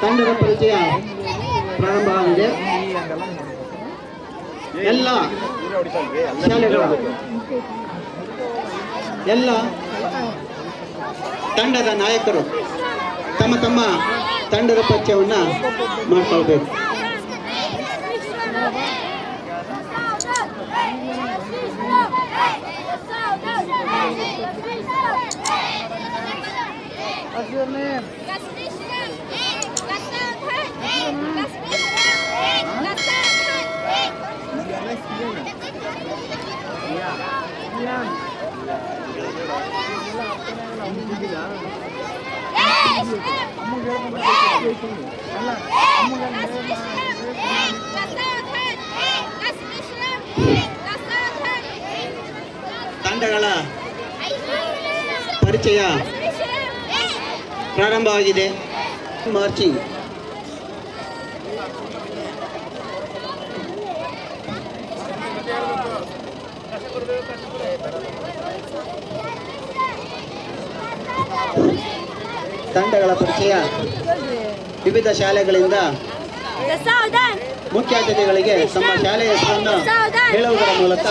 ತಂಡದ ಪರಿಚಯ ಪ್ರಾರಂಭವಾಗಿದೆ ಎಲ್ಲ ಶಾಲೆಗಳ. ಎಲ್ಲ ತಂಡದ ನಾಯಕರು ತಮ್ಮ ತಮ್ಮ ತಂಡದ ಪರಿಚಯವನ್ನು ಮಾಡ್ಕೊಳ್ಬೇಕು. What's your name? ತಂಡಗಳ ಪರಿಚಯ ಪ್ರಾರಂಭವಾಗಿದೆ. ಮಾರ್ಚಿಂಗ್. ತಂಡಗಳ ಪರಿಚಯ ವಿವಿಧ ಶಾಲೆಗಳಿಂದ ಮುಖ್ಯ ಅತಿಥಿಗಳಿಗೆ ತಮ್ಮ ಶಾಲೆಯ ಹೆಸರನ್ನು ಹೇಳುವುದರ ಮೂಲಕ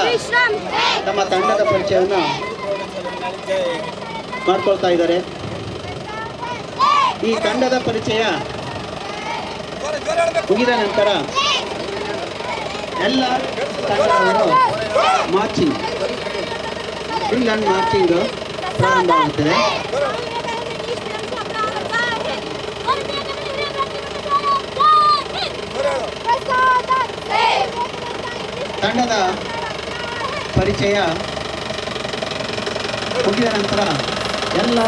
ತಮ್ಮ ತಂಡದ ಪರಿಚಯವನ್ನು ಮಾಡ್ಕೊಳ್ತಾ ಇದ್ದಾರೆ. ಈ ತಂಡದ ಪರಿಚಯ ಮುಗಿದ ನಂತರ ಎಲ್ಲ ತಂಡಗಳನ್ನು ಮಾರ್ಚಿಂಗ್ ಇಂಗ್ಲೆಂಡ್ ಮಾರ್ಚಿಂಗ್ ಪ್ರಾರಂಭ ಆಗುತ್ತದೆ ತಂಡದ ಪರಿಚಯ ಮುಗಿದ ನಂತರ ಎಲ್ಲ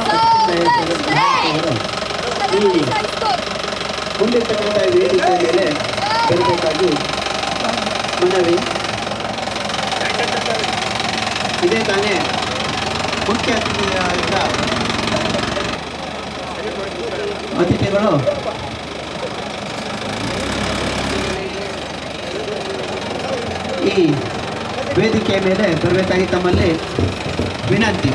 ಮುಂದಿರ್ತಕ್ಕಂಥ ವೇದಿಕೆ ಮೇಲೆ ಬರಬೇಕಾಗಿ ಮನವಿ. ಇದೇ ತಾನೇ ಮುಖ್ಯ ಅತಿಥಿಯಾದ अति केवल वेदिक मेले बरबाई तमें वनती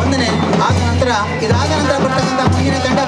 ಒಂದನೇ ಆದ ನಂತರ ಇದಾದ ನಂತರ ಬರ್ತಕ್ಕಂಥ ಮುಂದಿನ ತಂಡ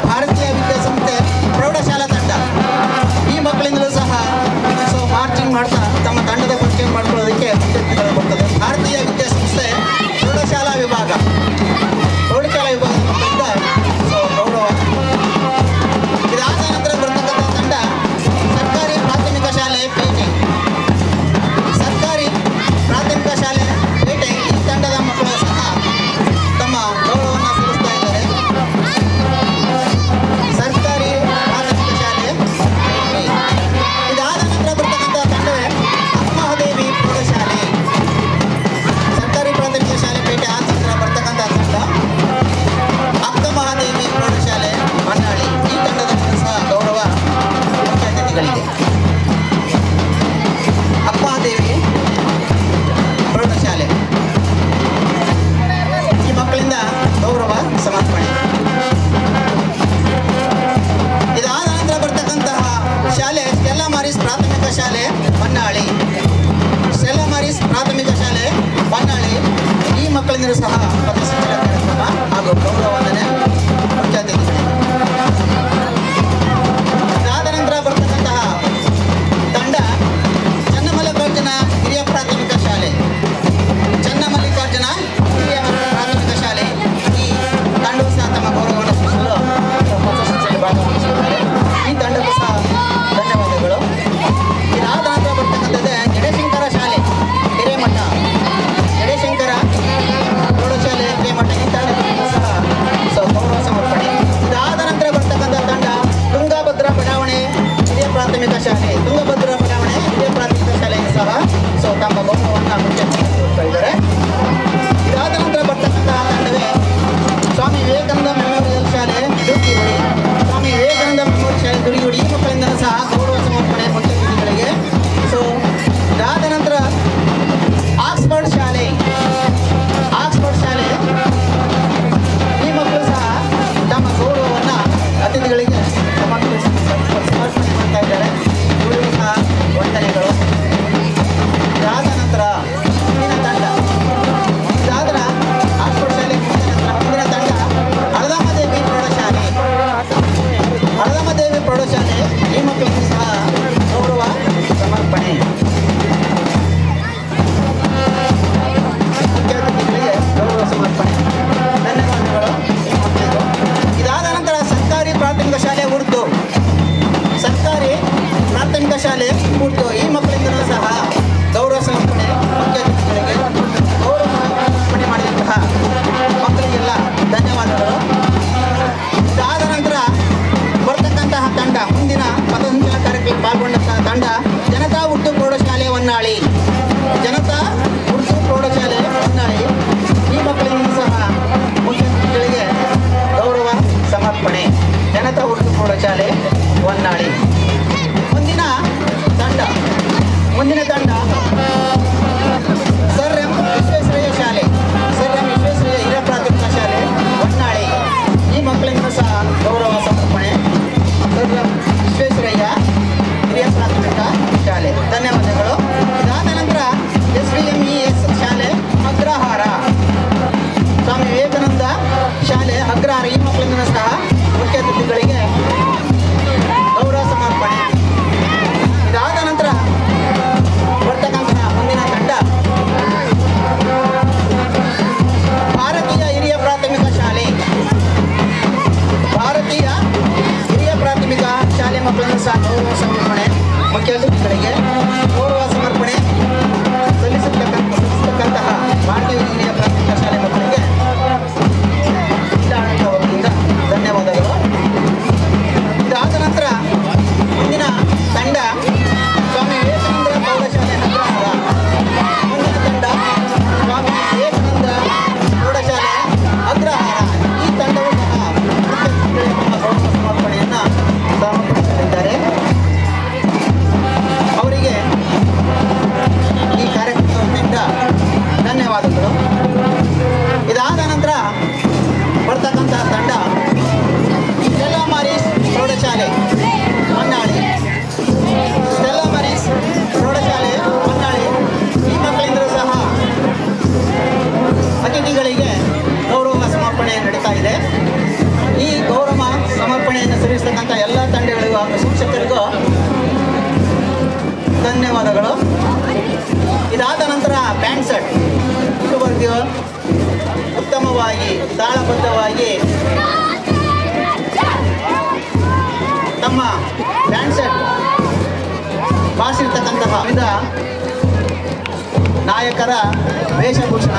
ಈಗ ಶಾಲೆ ಮಕ್ಕಳನ್ನು ಸಹ ಗೌರವ ಸಮರ್ಪಣೆ ಮುಖ್ಯಾತಿಥಿಗಳಿಗೆ ಗೌರವ ಸಮರ್ಪಣೆ ಸಲ್ಲಿಸತಕ್ಕಂತಹ ಭಾರತೀಯ ಡ್ಯಾನ್ಸರ್ ಪ್ಯಾಂಟ್ ಶರ್ಟ್ ವಿವಿಧ ನಾಯಕರ ವೇಷಭೂಷಣ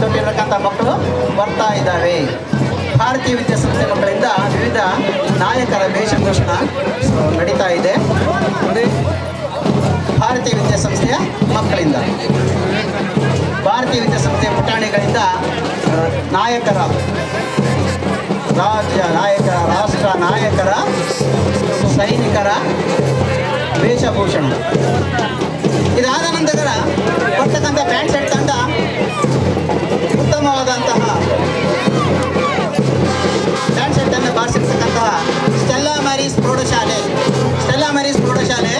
ತೊಟ್ಟಿರ್ತಕ್ಕಂಥ ಮಕ್ಕಳು ಬರ್ತಾ ಇದ್ದಾವೆ. ಭಾರತೀಯ ವಿದ್ಯಾಸಂಸ್ಥೆ ಮಕ್ಕಳಿಂದ ವಿವಿಧ ನಾಯಕರ ವೇಷಭೂಷಣ ನಡೀತಾ ಇದೆ. ಭಾರತೀಯ ವಿದ್ಯಾಸಂಸ್ಥೆಯ ಮಕ್ಕಳಿಂದ. ಭಾರತೀಯ ವಿದ್ಯಾಸಂಸ್ಥೆಯ ಪುಟಾಣಿಗಳಿಂದ ನಾಯಕರ ರಾಜ್ಯ, ನಾಯಕರ ರಾಷ್ಟ್ರ ಕ್ಷೇತ್ರ ನಾಯಕರ, ಸೈನಿಕರ ವೇಷಭೂಷಣ. ಇದಾದ ನಂತರ ಬರ್ತಕ್ಕಂಥ ಪ್ಯಾಂಟ್ ಶರ್ಟ್ ತಂಡ ಉತ್ತಮವಾದಂತಹ ಪ್ಯಾಂಟ್ ಶರ್ಟ್ ಅನ್ನು ಬಾರಿಸಿರ್ತಕ್ಕಂತಹ ಸ್ಟೆಲ್ಲಾ ಮ್ಯಾರೀಸ್ ಪ್ರೌಢಶಾಲೆ ಸ್ಟೆಲ್ಲಾ ಮ್ಯಾರೀಸ್ ಪ್ರೌಢಶಾಲೆ